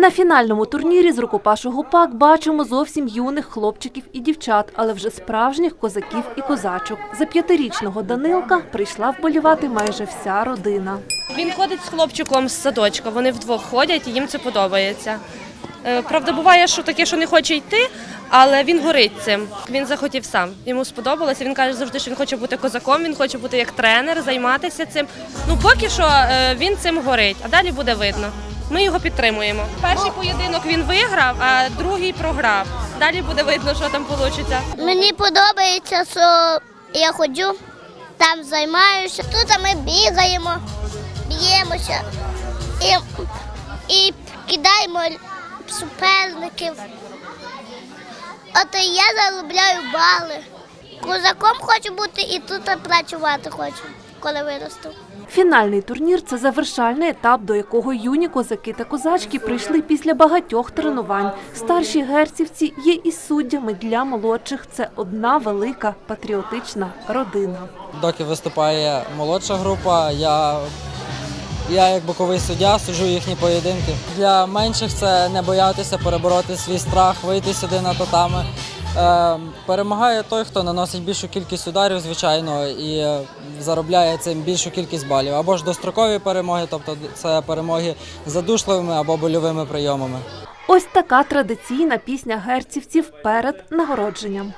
На фінальному турнірі з рукопашу гупак бачимо зовсім юних хлопчиків і дівчат, але вже справжніх козаків і козачок. За п'ятирічного Данилка прийшла вболівати майже вся родина. Він ходить з хлопчиком з садочка. Вони вдвох ходять і їм це подобається. Е, Правда, буває, що таке, що не хоче йти, але він горить цим. Він захотів сам. Йому сподобалося. Він каже завжди, що він хоче бути козаком, він хоче бути як тренер, займатися цим. Ну поки що е, він цим горить, а далі буде видно. Ми його підтримуємо. Перший поєдинок він виграв, а другий програв. Далі буде видно, що там вийде. Мені подобається, що я ходжу, там займаюся. Тут ми бігаємо, б'ємося і, і кидаємо суперників. От я заробляю бали. Козаком хочу бути і тут працювати хочу, коли виросту. Фінальний турнір це завершальний етап, до якого юні козаки та козачки прийшли після багатьох тренувань. Старші герцівці є і суддями для молодших. Це одна велика патріотична родина. Доки виступає молодша група, я, я як боковий суддя суджу їхні поєдинки. Для менших це не боятися перебороти свій страх, вийти сюди на татами. Е, перемагає той, хто наносить більшу кількість ударів, звичайно, і е, заробляє цим більшу кількість балів. Або ж дострокові перемоги, тобто це перемоги задушливими або больовими прийомами. Ось така традиційна пісня герцівців перед нагородженням.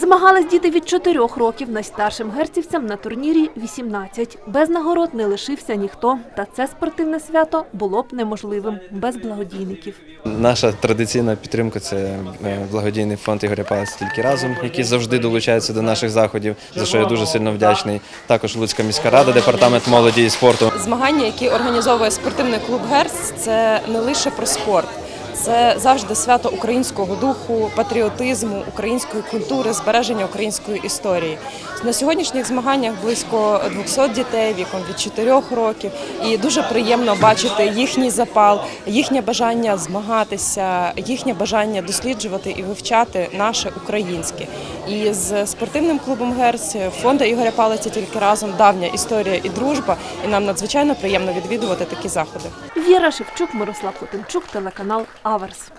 Змагались діти від 4 років. Найстаршим герцівцям на турнірі 18. Без нагород не лишився ніхто. Та це спортивне свято було б неможливим без благодійників. Наша традиційна підтримка це е, благодійний фонд Ігоря Палець тільки разом, який завжди долучається до наших заходів, за що я дуже сильно вдячний. Також Луцька міська рада, департамент молоді і спорту. Змагання, які організовує спортивний клуб Герц, це не лише про спорт. Це завжди свято українського духу, патріотизму, української культури, збереження української історії. На сьогоднішніх змаганнях близько 200 дітей віком від 4 років, і дуже приємно бачити їхній запал, їхнє бажання змагатися, їхнє бажання досліджувати і вивчати наше українське. І з спортивним клубом Герц фонду Ігоря Палиця тільки разом давня історія і дружба. І нам надзвичайно приємно відвідувати такі заходи. Віра Шевчук, Мирослав Хотимчук, телеканал Аверс.